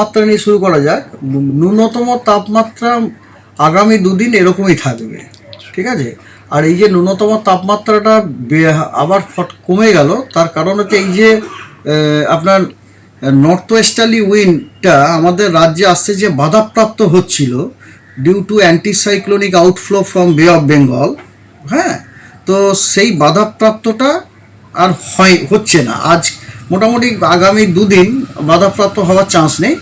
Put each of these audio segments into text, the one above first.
মাত্রা নিয়ে শুরু করা যাক। ন্যূনতম তাপমাত্রা আগামী দুদিন এরকমই থাকবে। ঠিক আছে? আর এই যে ন্যূনতম তাপমাত্রাটা আবার ফট কমে গেল, তার কারণ হচ্ছে এই যে আপনার নর্থ ওয়েস্টার্লি উইন্ডটা আমাদের রাজ্যে আসছে যে বাধাপ্রাপ্ত হচ্ছিল due to anticyclonic outflow from bay of Bengal হ্যাঁ? তো সেই বাধাপ্রাপ্তটা আর হয় হচ্ছে না। আজ মোটামুটি আগামী দুদিন বাধাপ্রাপ্ত হওয়ার চান্স নেই।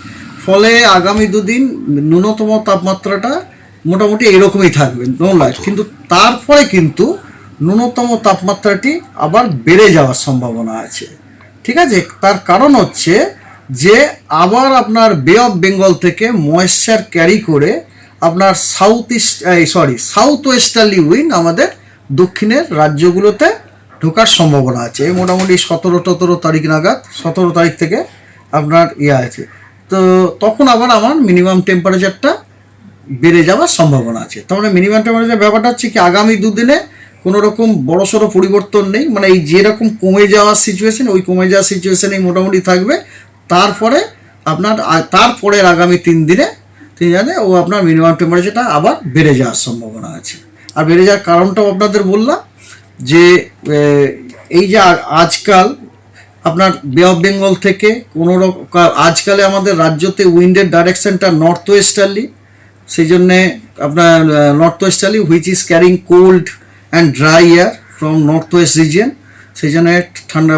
ফলে আগামী দুদিন ন্যূনতম তাপমাত্রাটা মোটামুটি এরকমই থাকবে নো লাইট কিন্তু তারপরে কিন্তু ন্যূনতম তাপমাত্রাটি আবার বেড়ে যাওয়ার সম্ভাবনা আছে। ঠিক আছে? তার কারণ হচ্ছে যে আবার আপনার বে অফ বেঙ্গল থেকে ময়েশ্চার ক্যারি করে আপনার south east sorry south westerly wind আমাদের দক্ষিণের রাজ্যগুলোতে ঢোকার সম্ভাবনা আছে। এই মোটামুটি সতেরো টতেরো তারিখ নাগাদ সতেরো তারিখ থেকে আপনার ইয়ে আছে। তো তখন আবার আমার মিনিমাম টেম্পারেচারটা বেড়ে যাওয়ার সম্ভাবনা আছে। তার মানে মিনিমাম টেম্পারেচার ব্যাপারটা হচ্ছে কি, আগামী দুদিনে কোনো রকম বড়সড় পরিবর্তন নেই। মানে এই যেরকম কমে যাওয়ার সিচুয়েশন ওই কমে যাওয়ার সিচুয়েশনেই মোটামুটি থাকবে। তারপরে আপনার তারপরের আগামী তিন দিনে তিন দিনে ও আপনার মিনিমাম টেম্পারেচারটা আবার বেড়ে যাওয়ার সম্ভাবনা আছে। আর বেড়ে যাওয়ার কারণটাও আপনাদের বললাম যে এই যে আজকাল আপনার বে অফ বেঙ্গল থেকে কোনো রকম আজকালে আমাদের রাজ্যতে উইন্ডের ডাইরেকশনটা নর্থ ওয়েস্টার্লি সেই জন্যে আপনার north westerly which is carrying cold and dry air from north west region সেই জন্য ঠান্ডা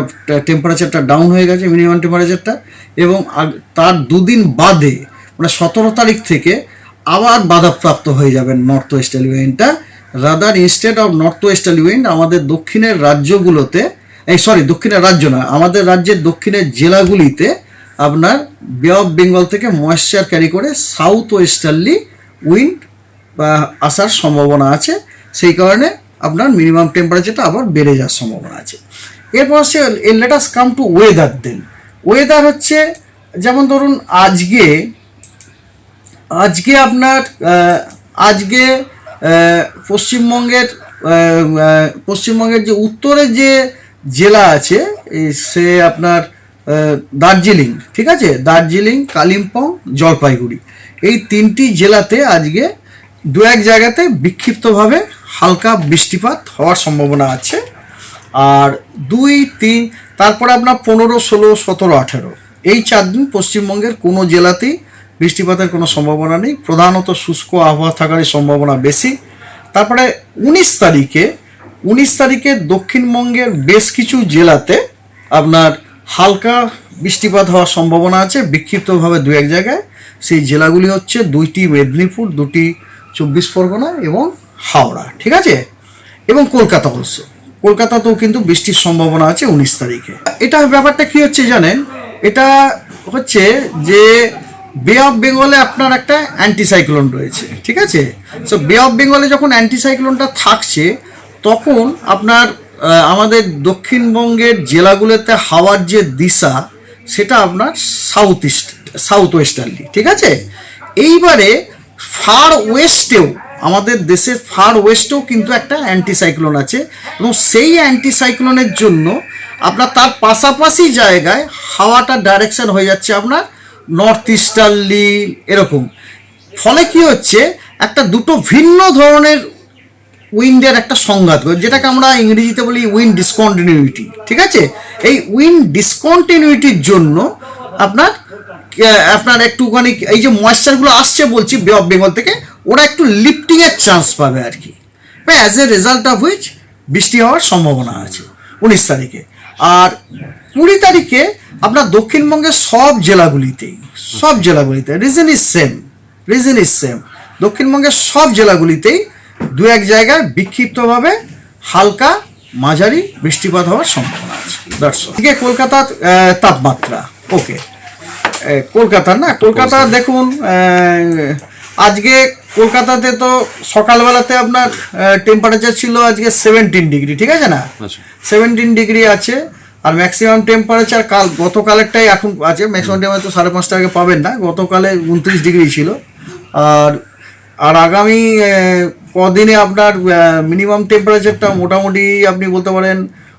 টেম্পারেচারটা ডাউন হয়ে গেছে মিনিমাম টেম্পারেচারটা এবং তার দুদিন বাদে মানে সতেরো তারিখ থেকে আবার বাধাপ্রাপ্ত হয়ে যাবেন north westerly উইন্ডটা rather instead of north westerly wind আমাদের দক্ষিণের রাজ্যগুলোতে এই সরি দক্ষিণের রাজ্য নয় আমাদের রাজ্যের দক্ষিণের জেলাগুলিতে আপনার বে অফ বেঙ্গল থেকে ময়েশ্চার ক্যারি করে সাউথ ওয়েস্টার্লি উইন্ড বা আসার সম্ভাবনা আছে। সেই কারণে আপনার মিনিমাম টেম্পারেচারটা আবার বেড়ে যাওয়ার সম্ভাবনা আছে। এরপর হচ্ছে let us come to weather then weather হচ্ছে, যেমন ধরুন আজকে আজকে আপনার আজকে পশ্চিমবঙ্গের পশ্চিমবঙ্গের যে উত্তরের যে জেলা আছে সে আপনার দার্জিলিং, ঠিক আছে? দার্জিলিং, কালিম্পং, জলপাইগুড়ি। এই তিনটি জেলাতে আজকে দু এক জায়গাতে বিক্ষিপ্তভাবে হালকা বৃষ্টিপাত হওয়ার সম্ভাবনা আছে। আর দুই, তিন, তারপরে আপনার পনেরো, ষোলো, সতেরো, আঠেরো। এই চার দিন পশ্চিমবঙ্গের কোনো জেলাতেই বৃষ্টিপাতের কোনো সম্ভাবনা নেই। প্রধানত শুষ্ক আবহাওয়া থাকারই সম্ভাবনা বেশি। তারপরে উনিশ তারিখে উনিশ তারিখে দক্ষিণবঙ্গের বেশ কিছু জেলাতে আপনার হালকা বৃষ্টিপাত হওয়ার সম্ভাবনা আছে, বিক্ষিপ্তভাবে দু এক জায়গায়। সেই জেলাগুলি হচ্ছে দুইটি মেদিনীপুর, দুটি চব্বিশ পরগনা এবং হাওড়া, ঠিক আছে? এবং কলকাতা অবশ্য কলকাতাতেও কিন্তু বৃষ্টির সম্ভাবনা আছে উনিশ তারিখে। এটা ব্যাপারটা কি হচ্ছে জানেন? এটা হচ্ছে যে বে অফ বেঙ্গলে আপনার একটা অ্যান্টিসাইক্লোন রয়েছে, ঠিক আছে? সো বে অফ বেঙ্গলে যখন অ্যান্টিসাইক্লোনটা থাকছে তখন আপনার আমাদের দক্ষিণবঙ্গের জেলাগুলোতে হাওয়ার যে দিশা, সেটা আপনার সাউথ ইস্ট সাউথ ওয়েস্টার্লি ঠিক আছে? এইবারে ফার ওয়েস্টেও আমাদের দেশের ফার ওয়েস্টেও কিন্তু একটা অ্যান্টিসাইক্লোন আছে এবং সেই অ্যান্টিসাইক্লোনের জন্য আপনার তার পাশাপাশি জায়গায় হাওয়াটা ডাইরেকশন হয়ে যাচ্ছে আপনার নর্থ ইস্টার্লি এরকম। ফলে কি হচ্ছে, একটা দুটো ভিন্ন ধরনের উইন্ডের একটা সংঘাত যেটাকে আমরা ইংরেজিতে বলি উইন্ড ডিসকন্টিনিউটি ঠিক আছে? এই উইন্ড ডিসকন্টিনিউটির জন্য আপনার আপনার একটুখানি এই যে ময়েশ্চারগুলো আসছে বলছি বে অফ বেঙ্গল থেকে, ওরা একটু লিফটিংয়ের চান্স পাবে আর কি। As a result of which বৃষ্টি হওয়ার সম্ভাবনা আছে উনিশ তারিখে। আর কুড়ি তারিখে আপনার দক্ষিণবঙ্গের সব জেলাগুলিতেই, সব জেলাগুলিতে reason is same reason is same দক্ষিণবঙ্গের সব জেলাগুলিতেই দু এক জায়গায় বিক্ষিপ্তভাবে হালকা মাঝারি বৃষ্টিপাত হওয়ার সম্ভাবনা আছে। দ্যাটস ঠিক কলকাতার তাপমাত্রা। ওকে কলকাতা না? কলকাতা দেখুন আজকে কলকাতাতে তো সকালবেলাতে আপনার টেম্পারেচার ছিল আজকে সেভেন্টিন ডিগ্রি ঠিক আছে না? আচ্ছা। সেভেন্টিন ডিগ্রি আছে আর ম্যাক্সিমাম টেম্পারেচার কাল গতকালেরটাই এখন আছে ম্যাক্সিমাম টেম্পারেচার সাড়ে পাঁচটা আগে পাবেন না গতকালে উনত্রিশ ডিগ্রি ছিল। আর আর আগামী কদিনে আপনার মিনিমাম টেম্পারেচারটা মোটামুটি আপনি বলতে পারেন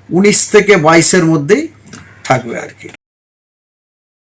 উনিশ থেকে বাইশের মধ্যেই থাকবে আর কি।